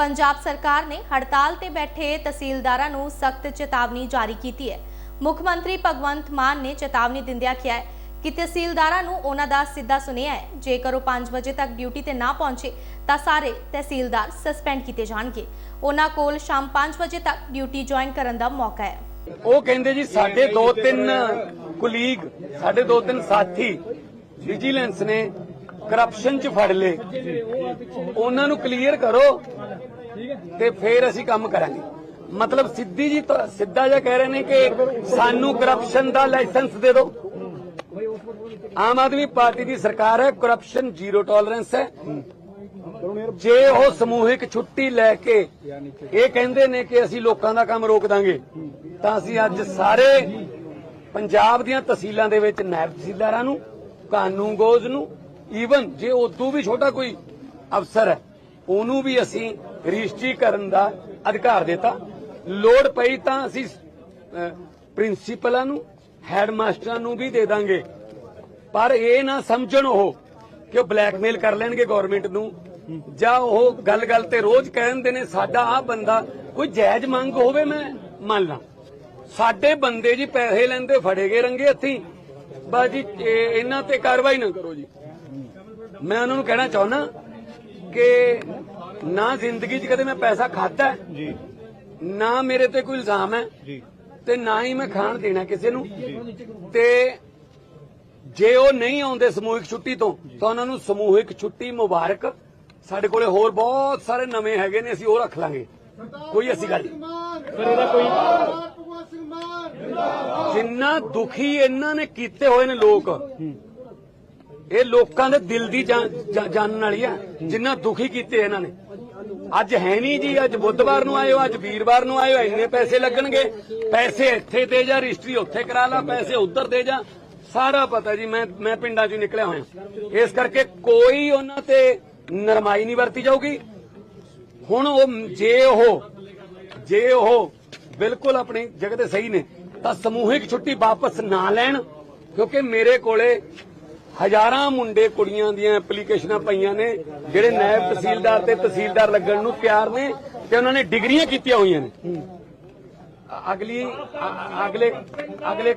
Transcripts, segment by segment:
ਪੰਜਾਬ ਸਰਕਾਰ ਨੇ ਹੜਤਾਲ ਤੇ ਬੈਠੇ ਤਹਿਸੀਲਦਾਰਾਂ ਨੂੰ ਸਖਤ ਚੇਤਾਵਨੀ ਜਾਰੀ ਕੀਤੀ ਹੈ। ਮੁੱਖ ਮੰਤਰੀ ਭਗਵੰਤ ਮਾਨ ਨੇ ਚੇਤਾਵਨੀ ਦਿੰਦਿਆਂ ਕਿਹਾ ਹੈ ਕਿ ਤਹਿਸੀਲਦਾਰਾਂ ਨੂੰ ਉਹਨਾਂ ਦਾ ਸਿੱਧਾ ਸੁਨੇਹਾ ਹੈ। ਜੇਕਰ ਉਹ 5 ਵਜੇ ਤੱਕ ਡਿਊਟੀ ਤੇ ਨਾ ਪਹੁੰਚੇ, ਤਾਂ ਸਾਰੇ ਤਹਿਸੀਲਦਾਰ ਸਸਪੈਂਡ ਕੀਤੇ ਜਾਣਗੇ। ਉਹਨਾਂ ਕੋਲ ਸ਼ਾਮ 5 ਵਜੇ ਤੱਕ ਡਿਊਟੀ ਜੁਆਇਨ ਕਰਨ ਦਾ ਮੌਕਾ ਹੈ। ਉਹ ਕਹਿੰਦੇ ਜੀ, ਸਾਡੇ ਦੋ ਤਿੰਨ ਕੁਲੀਗ ਸਾਡੇ ਦੋ ਤਿੰਨ ਸਾਥੀ ਵਿਜੀਲੈਂਸ ਨੇ ਕਰਪਸ਼ਨ ਚ ਫੜ ਲਏ। ਉਹਨਾਂ ਨੂੰ ਕਲੀਅਰ ਕਰੋ ਤੇ ਫਿਰ ਅਸੀਂ ਕੰਮ ਕਰਾਂਗੇ। ਮਤਲਬ ਸਿੱਧੀ ਜੀ ਸਿੱਧਾ ਜਿਹਾ ਕਹਿ ਰਹੇ ਨੇ ਕਿ ਸਾਨੂੰ ਕਰਪਸ਼ਨ ਦਾ ਲਾਇਸੈਂਸ ਦੇ ਦਿਓ। ਆਮ ਆਦਮੀ ਪਾਰਟੀ ਦੀ ਸਰਕਾਰ ਹੈ ਕਰਪਸ਼ਨ ਜ਼ੀਰੋ ਟੋਲਰੈਂਸ ਹੈ। ਜੇ ਉਹ ਸਮੂਹਿਕ ਛੁੱਟੀ ਲੈ ਕੇ ਇਹ ਕਹਿੰਦੇ ਨੇ ਕਿ ਅਸੀਂ ਲੋਕਾਂ ਦਾ ਕੰਮ ਰੋਕ ਦਾਂਗੇ, ਤਾਂ ਅਸੀਂ ਅੱਜ ਸਾਰੇ ਪੰਜਾਬ ਦੀਆਂ ਤਹਿਸੀਲਾਂ ਦੇ ਵਿੱਚ ਨਾਇਬ ਤਹਿਸੀਲਦਾਰਾਂ ਨੂੰ ਕਾਨੂੰਗੋਜ਼ ਨੂੰ ਈਵਨ ਜੇ ਉਦੋਂ ਵੀ ਛੋਟਾ ਕੋਈ ਅਫਸਰ ਹੈ, ਉਹਨੂੰ ਵੀ ਅਸੀਂ ਰਜਿਸਟਰੀ ਕਰਨ ਦਾ ਅਧਿਕਾਰ ਦਿੱਤਾ। ਲੋੜ ਪਈ ਤਾਂ ਅਸੀਂ ਪ੍ਰਿੰਸੀਪਲਾਂ ਨੂੰ, ਹੈਡਮਾਸਟਰਾਂ ਨੂੰ ਵੀ ਦੇ ਦਾਂਗੇ। ਪਰ ਇਹ ਨਾ ਸਮਝਣ ਉਹ ਕਿ ਉਹ ਬਲੈਕਮੇਲ ਕਰ ਲੈਣਗੇ ਗਵਰਨਮੈਂਟ ਨੂੰ। ਜਾਂ ਉਹ ਗੱਲ-ਗੱਲ ਤੇ ਰੋਜ਼ ਕਹਿੰਦੇ ਨੇ, ਸਾਡਾ ਆ ਬੰਦਾ, ਕੋਈ ਜਾਇਜ਼ ਮੰਗ ਹੋਵੇ ਮੈਂ ਮੰਨ ਲਾਂ। ਸਾਡੇ ਬੰਦੇ ਜੀ ਪੈਸੇ ਲੈਂਦੇ ਫੜੇ ਗਏ ਰੰਗੇ ਹੱਥੀਂ। ਬਸ ਜੀ ਇਹਨਾਂ ਤੇ ਕਾਰਵਾਈ ਨਾ ਕਰੋ ਜੀ। ਮੈਂ ਉਹਨਾਂ ਨੂੰ ਕਹਿਣਾ ਚਾਹੁੰਦਾ ਕਿ ਨਾ ਜ਼ਿੰਦਗੀ 'ਚ ਕਦੇ ਮੈਂ ਪੈਸਾ ਖਾਦਾ ਜੀ। ਨਾ ਮੇਰੇ ਤੇ ਕੋਈ ਇਲਜ਼ਾਮ ਹੈ। ਜੀ। ਤੇ ਨਾ ਹੀ ਮੈਂ ਖਾਣ ਦੇਣਾ ਕਿਸੇ ਨੂੰ। ਤੇ ਜੇ ਉਹ ਨਹੀਂ ਆਉਂਦੇ ਸਮੂਹਿਕ ਛੁੱਟੀ ਤੋਂ ਤਾਂ ਉਹਨਾਂ ਨੂੰ ਸਮੂਹਿਕ ਛੁੱਟੀ ਮੁਬਾਰਕ। ਸਾਡੇ ਕੋਲੇ ਹੋਰ ਬਹੁਤ ਸਾਰੇ ਨਵੇਂ ਹੈਗੇ ਨੇ ਅਸੀਂ ਉਹ ਰੱਖ ਲਾਂਗੇ। ਕੋਈ ਐਸੀ ਗੱਲ ਨਹੀਂ। ਜਿੰਨਾ ਦੁਖੀ ਇਹਨਾਂ ਨੇ ਕੀਤੇ ਹੋਏ ਨੇ ਲੋਕ ਇਹ ਲੋਕਾਂ ਦੇ ਦਿਲ ਦੀ ਜਾਣਨ ਵਾਲੀ ਆ ਜਿੰਨਾ ਦੁਖੀ ਕੀਤੇ ਇਹਨਾਂ ਨੇ। ਅੱਜ ਹੈ ਨਹੀਂ ਜੀ, ਅੱਜ ਬੁੱਧਵਾਰ ਨੂੰ ਆਇਓ, ਅੱਜ ਵੀਰਵਾਰ ਨੂੰ ਆਇਓ, ਇੰਨੇ ਪੈਸੇ ਲੱਗਣਗੇ। ਪੈਸੇ ਇੱਥੇ ਦੇ ਜਾ, ਰਜਿਸਟਰੀ ਉੱਥੇ ਕਰਾ ਲਾ, ਪੈਸੇ ਉੱਧਰ ਦੇ ਜਾ। ਸਾਰਾ ਪਤਾ ਜੀ, ਮੈਂ ਮੈਂ ਪਿੰਡਾਂ ਚੋਂ ਨਿਕਲਿਆ ਹੋਇਆ। ਇਸ ਕਰਕੇ ਕੋਈ ਉਹਨਾਂ ਤੇ ਨਰਮਾਈ ਨਹੀਂ ਵਰਤੀ ਜਾਊਗੀ। ਹੁਣ ਉਹ, ਜੇ ਉਹ ਜੇ ਉਹ ਬਿਲਕੁਲ ਆਪਣੀ ਜਗ੍ਹਾ ਤੇ ਸਹੀ ਨੇ, ਤਾਂ ਸਮੂਹਿਕ ਛੁੱਟੀ ਵਾਪਸ ਨਾ ਲੈਣ, ਕਿਉਂਕਿ ਮੇਰੇ ਕੋਲੇ ਹਜ਼ਾਰਾਂ ਮੁੰਡੇ ਕੁੜੀਆਂ ਦੀਆਂ ਐਪਲੀਕੇਸ਼ਨਾਂ ਪਈਆਂ ਨੇ, ਜਿਹੜੇ ਨਾਇਬ ਤਹਿਸੀਲਦਾਰ ਤੇ ਤਹਿਸੀਲਦਾਰ ਲੱਗਣ ਨੂੰ ਤਿਆਰ ਨੇ ਤੇ ਉਹਨਾਂ ਨੇ ਡਿਗਰੀਆਂ ਕੀਤੀਆਂ ਹੋਈਆਂ ਨੇ। ਅਗਲੀ, ਅਗਲੇ ਅਗਲੇ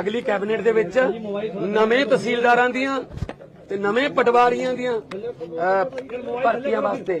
ਅਗਲੀ ਕੈਬਨਿਟ ਦੇ ਵਿੱਚ ਨਵੇਂ ਤਹਿਸੀਲਦਾਰਾਂ ਦੀਆਂ ਤੇ ਨਵੇਂ ਪਟਵਾਰੀਆਂ ਦੀਆਂ ਭਰਤੀਆਂ ਵਾਸਤੇ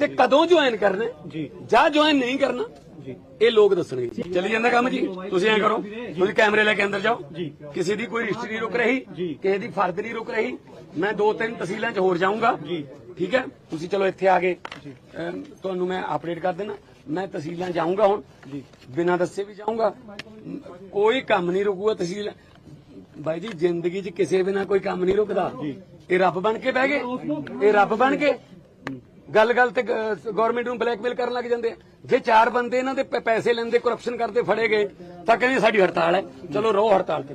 ਤੇ ਕਦੋਂ ਜੁਆਇਨ ਕਰਨਾ ਜੀ। ਜਾਂ ਜੁਆਇਨ ਨਹੀਂ ਕਰਨਾ? ਇਹ ਲੋਕ ਦੱਸਣਗੇ ਜੀ। ਚੱਲੀ ਜਾਂਦਾ ਕੰਮ ਜੀ। ਤੁਸੀਂ ਐਂ ਕਰੋ। ਤੁਸੀਂ ਕੈਮਰੇ ਲੈ ਕੇ ਅੰਦਰ ਜਾਓ। ਕਿਸੇ ਦੀ ਕੋਈ ਨਹੀਂ ਰੁਕ ਰਹੀ। ਕਿਸੇ ਦੀ ਫਰਦ ਨਹੀਂ ਰੁਕ ਰਹੀ। ਮੈਂ ਦੋ ਤਿੰਨ ਤਹਿਸੀਲਾਂ 'ਚ ਹੋਰ ਜਾਊਂਗਾ। ਠੀਕ ਹੈ? ਤੁਸੀਂ ਚਲੋ ਇੱਥੇ ਆ ਗਏ। ਤੁਹਾਨੂੰ ਮੈਂ ਅਪਡੇਟ ਕਰ ਦੇਣਾ ਮੈਂ ਤਹਿਸੀਲਾਂ ਜਾਊਂਗਾ ਹੁਣ। ਬਿਨਾਂ ਦੱਸੇ ਵੀ ਜਾਊਂਗਾ। ਕੋਈ ਕੰਮ ਨਹੀਂ ਰੁਕੂਗਾ ਤਹਿਸੀਲ। ਬਾਈ ਜੀ ਜ਼ਿੰਦਗੀ 'ਚ ਕਿਸੇ ਬਿਨਾ ਕੋਈ ਕੰਮ ਨਹੀਂ ਰੁਕਦਾ। ਇਹ ਰੱਬ ਬਣ ਕੇ ਬਹਿ ਗਏ? ਇਹ ਰੱਬ ਬਣ ਕੇ? ਗੱਲ ਗੱਲ ਤੇ ਗਵਰਨਮੈਂਟ ਨੂੰ ਬਲੈਕਮੇਲ ਕਰਨ ਲੱਗ ਜਾਂਦੇ ਜੇ ਚਾਰ ਬੰਦੇ ਇਹਨਾਂ ਦੇ ਪੈਸੇ ਲੈਂਦੇ ਕਰਪਸ਼ਨ ਕਰਦੇ, ਫੜੇ ਗਏ, ਤਾਂ ਕਹਿੰਦੇ ਸਾਡੀ ਹੜਤਾਲ ਹੈ। ਚਲੋ ਰਹੋ ਹੜਤਾਲ ਤੇ